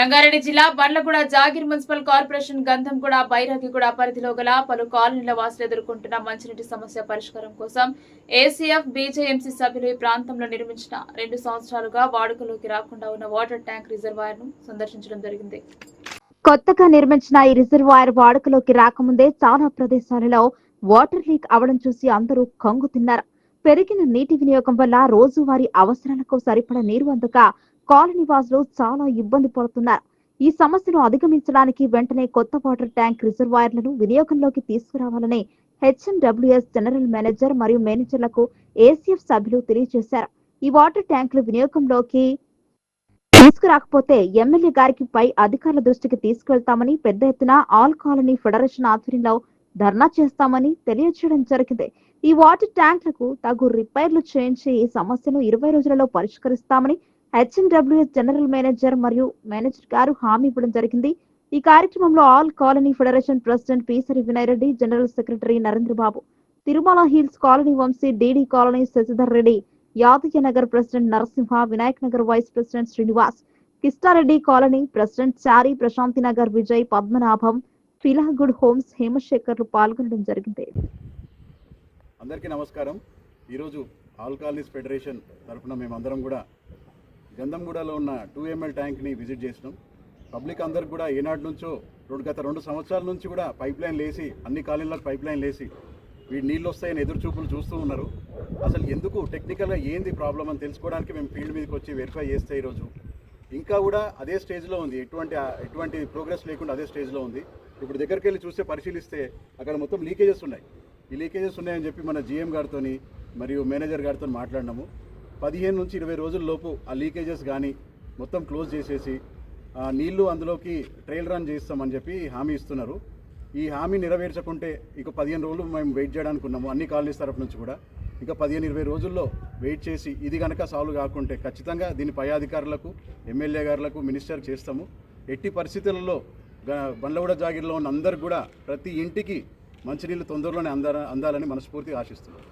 రంగారెడ్డి జిల్లా Bandlaguda Jagir municipal corporation Gandhamguda Bairagiguda పరిధిలో గల పలు కాలనీల వాసులు ఎదుర్కొంటున్న మంచినీటి సమస్య పరిష్కారం కోసం ఏసీఎఫ్ బీజేఎంసీ సభ్యులు ఈ ప్రాంతంలో నిర్మించిన రెండు సంవత్సరాలుగా వాడుకలోకి రాకుండా ఉన్న వాటర్ ట్యాంక్ రిజర్వాయర్ను సందర్శించడం జరిగింది. కొత్తగా నిర్మించిన ఈ రిజర్వాయర్ వాడుకలోకి రాకముందే చాలా ప్రదేశాలలో వాటర్ లీక్ అవడం చూసి అందరూ కంగుతిన్నారు పెరిగిన నీటి వినియోగం వల్ల రోజువారీ అవసరాలకు సరిపడ నీరు అందక కాలనీ వాసులు చాలా ఇబ్బంది పడుతున్నారు. ఈ సమస్యను అధిగమించడానికి వెంటనే కొత్త వాటర్ ట్యాంక్ రిజర్వాయర్లను వినియోగంలోకి తీసుకురావాలని హెచ్ఎండబ్ల్యూఎస్ జనరల్ మేనేజర్ మరియు మేనేజర్లకు ఏసీఎఫ్ సభ్యులు తెలియజేశారు. ఈ వాటర్ ట్యాంకులు వినియోగంలోకి తీసుకురాకపోతే ఎమ్మెల్యే గారికి పై అధికారుల దృష్టికి తీసుకెళ్తామని పెద్ద ఎత్తున ఆల్ కాలనీ ఫెడరేషన్ ఆధ్వర్యంలో ధర్నా చేస్తామని తెలియజేయడం జరిగింది. ఈ వాటర్ ట్యాంకులకు తగు రిపేర్లు చేయించి ఈ సమస్యను ఇరవై రోజులలో పరిష్కరిస్తామని హెచ్ఎన్డబ్ల్యూఎస్ జనరల్ మేనేజర్ మరియు మేనేజర్ గారు హామీ ఇవ్వడం జరిగింది. ఈ కార్యక్రమంలో all colony federation president Peesari Vinayreddy general secretary Narendra Babu Tirumala hills colony Vamshi DD colony Shashidhar Reddy Yadaiah Nagar president Narasimha Vinayak Nagar vice president Srinivas Kishtareddy colony president Chari Prashanti Nagar Vijay Padmanabham feel good homes హేమశేఖర్లు పాల్గొనడం జరిగింది. అందరికీ నమస్కారం. ఈరోజు all colonies federation తరఫున మేమందరం కూడా గంధంగూడలో ఉన్న టూ ఎంఎల్ ట్యాంక్ని విజిట్ చేసినాం. పబ్లిక్ అందరికి కూడా ఏనాటి నుంచో రెండు గత రెండు సంవత్సరాల నుంచి కూడా పైప్ లైన్ లేసి అన్ని కాలనీలకు పైప్ లైన్ లేసి వీడు నీళ్ళు వస్తాయని ఎదురు చూపులు చూస్తూ ఉన్నారు. అసలు ఎందుకు టెక్నికల్గా ఏంది ప్రాబ్లం అని తెలుసుకోవడానికి మేము ఫీల్డ్ మీదకి వచ్చి వెరిఫై చేస్తే ఈరోజు. ఇంకా కూడా అదే స్టేజ్లో ఉంది. ఎటువంటి ఎటువంటి ప్రోగ్రెస్ లేకుండా అదే స్టేజ్లో ఉంది. ఇప్పుడు దగ్గరికి వెళ్ళి చూస్తే పరిశీలిస్తే అక్కడ మొత్తం లీకేజెస్ ఉన్నాయి. ఈ లీకేజెస్ ఉన్నాయని చెప్పి మన జీఎం గారితో మరియు మేనేజర్ గారితో మాట్లాడినాము. పదిహేను నుంచి ఇరవై రోజుల లోపు ఆ లీకేజెస్ కానీ మొత్తం క్లోజ్ చేసేసి నీళ్ళు అందులోకి ట్రయల్ రన్ చేస్తామని చెప్పి హామీ ఇస్తున్నారు. ఈ హామీ నెరవేర్చకుంటే ఇక పదిహేను రోజులు మేము వెయిట్ చేయడానికి ఉన్నాము అన్ని కాలనీస్ తరఫు నుంచి కూడా. ఇంకా పదిహేను ఇరవై రోజుల్లో వెయిట్ చేసి ఇది కనుక సాల్వ్ కాకుంటే ఖచ్చితంగా దీని పై అధికారులకు ఎమ్మెల్యే గారులకు మినిస్టర్ చేస్తాము. ఎట్టి పరిస్థితులలో బండ్లగూడ జాగిరిలో ఉన్న అందరికి కూడా ప్రతి ఇంటికి మంచినీళ్ళు తొందరలోనే అంద అందాలని మనస్ఫూర్తిగా ఆశిస్తున్నారు